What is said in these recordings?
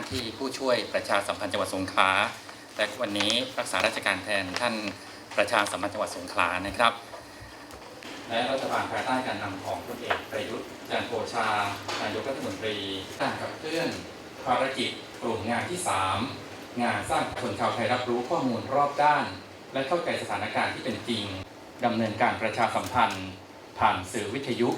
าที่ผู้ช่วยประชาสัมพันธ์จังหวัดสงขลาและวันนี้รักษาราชการแทนท่านประชาสัมพันธ์จังหวัดสงขลานะครับ และรัฐบาลภายใต้การนำของพลเอกประยุทธ์จันทร์โอชานายกรัฐมนตรีการขับเคลื่อนภารกิจกลุ่มงานที่ 3 งานสร้างคนชาวไทยรับรู้ข้อมูลรอบด้าน และเข้าใจสถานการณ์ที่เป็นจริงดำเนินการประชาสัมพันธ์ ผ่านสื่อวิทยุ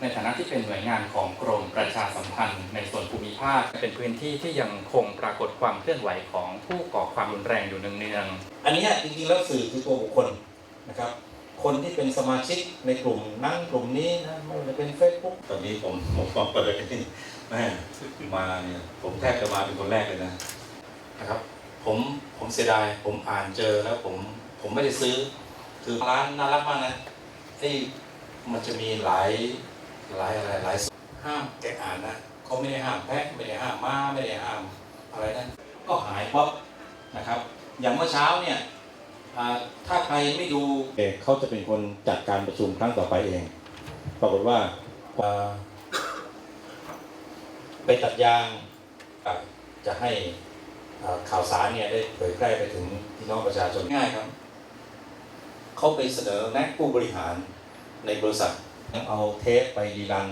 ในฐานะที่เป็นหน่วยงานของกรมประชาสัมพันธ์ ในส่วนภูมิภาค เป็นพื้นที่ที่ยังคงปรากฏความเคลื่อนไหวของผู้ก่อความรุนแรงอยู่เนืองๆอันเนี้ยจริงๆแล้วสื่อคือตัวบุคคลนะครับ คนที่เป็นสมาชิกในกลุ่มนั้นกลุ่มนี้นะไม่ว่าจะเป็น Facebook ตอนนี้ผมผมมาเปิดนี่แม่มาเนี่ยผมแทบจะมาเป็นคนแรกเลยนะนะครับ ผมผมเสียดายผมอ่านเจอแล้วผมผมไม่ได้ซื้อ คือร้านน่ารักมากนะไอ้มันจะมีหลาย หลายอะไรหลายห้ามแกะอ่านนะเขาไม่ได้ห้ามแพะไม่ได้ห้ามม้าไม่ได้ห้ามอะไรนั่นก็หายป๊อปนะครับ อย่างเมื่อเช้าเนี่ยอ่าถ้าใครไม่ดูเขาจะเป็นคนจัดการประชุมครั้งต่อไปเอง ปรากฏว่าอ่าไปตัดยางอะจะให้อ่าข่าวสารเนี่ยได้เผยแพร่ไปถึงพี่น้องประชาชนง่ายครับ เขาไปเสนอแนะผู้บริหารในบริษัท เอาเทปไปรีรัน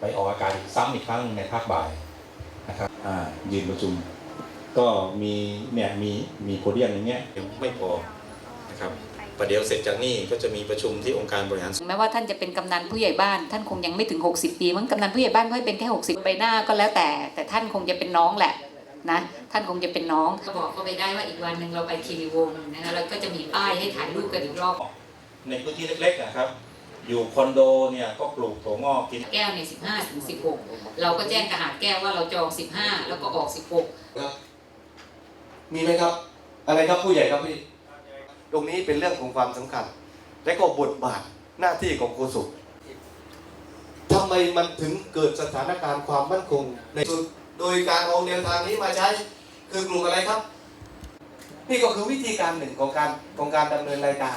ไปออกอากาศอีกซ้ำอีกครั้งในภาคบ่ายนะครับอ่ายืนประชุม ก็มีเนี่ยมีมีโพเดียมอย่างเงี้ยยังไม่พอนะครับประเดี๋ยวเสร็จจากนี่ก็จะมีประชุมที่องค์การบริหารแม้ว่าท่านจะเป็นกำนันผู้ใหญ่บ้าน ท่านคงยังไม่ถึง 60 ปีมั้งกำนันผู้ใหญ่บ้านก็ให้เป็นแค่ 60ใบหน้าก็แล้วแต่ แต่ท่านคงจะเป็นน้องแหละนะท่านคงจะเป็นน้องก็บอกเขาไปได้ว่าอีกวันหนึ่งเราไปทีวีวงศ์นะคะแล้วก็จะมีป้ายให้ถ่ายรูปกันอีกรอบในพื้นที่เล็กๆนะครับ อยู่คอนโดเนี่ยก็ปลูกถั่วงอกกินแก้วเนี่ยสิบห้าถึงสิบหกเราก็แจ้งกระหาดแก้วว่าเราจองสิบห้าแล้วก็ออกสิบหกมีไหมครับ อะไรครับผู้ใหญ่ครับพี่ ตรงนี้เป็นเรื่องของความสำคัญ และก็บทบาทหน้าที่ของโฆษกทำไมมันถึงเกิดสถานการณ์ความมั่นคงในสุดโดยการเอาแนวทางนี้มาใช้ คือกลุ่มอะไรครับ นี่ก็คือวิธีการหนึ่งของการของการดำเนินรายการ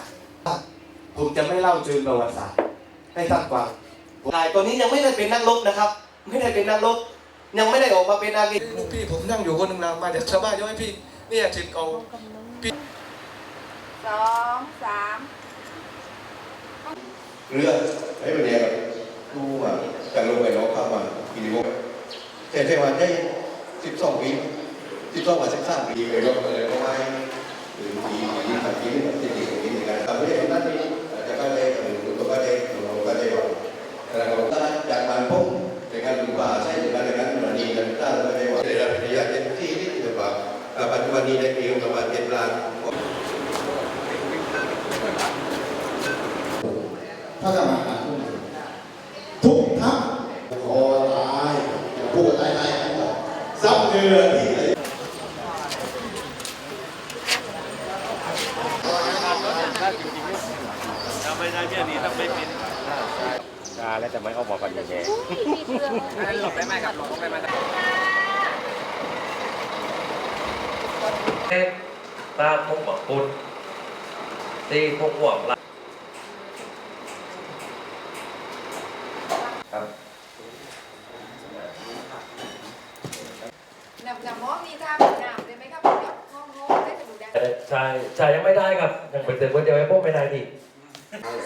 ผมจะไม่เล่าเชิงประวัติศาสตร์ให้ท่านฟังนายตอนนี้ยังไม่ได้เป็นนักรบนะครับ ไม่ได้เป็นนักรบยังไม่ได้ออกมาเป็นอาลีลูกพี่ผมนั่งอยู่คนหนึ่งนะมาจากชาวบ้านยกให้พี่เนี่ยจิตเอาสองสามเรือไอ้วันเนี้ยรู้ว่าการลงไปน้องเข้ามาปีนี้ว่าแต่เทวันได้สิบสองปีสิบสองวันสิบสามปีเลยก็เลยก็ไม่หรือปีปีผ่านปีนี้ที่ดีของปีนี้กันทำให้นั่นนี่ ปัจจุบันนี้ได้ปีประมาณเจ็ดล้านถ้าจะมาหาผู้ทุกทัพขอตายพูดตายตายซับเรือที่ไหนตามพวกหม อกปุดตีพวกหวกละครับหนับหนับมอมีท่าแบบหนับเลยไหมครับแบบห้องห้องได้จะดูได้เอ่อชายชายยังไม่ได้ครับยังเป็นเด็กคนเดียวไอ้พวกไม่ได้ดิ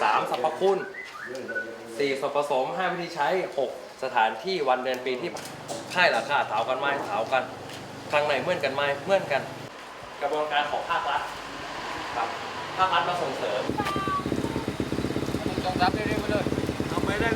สามสรรพคุณสี่ส่วนผสมห้าวิธีใช้หกสถานที่วันเดือนปีที่ค่ายราคาเถากันไหมเถากันข้างในเหมือนกันไหมเหมือนกัน กระบวนการของภาครัฐครับภาครัฐมาส่งเสริมจงรับเรื่อยๆไเลย เอาไปเรื่อย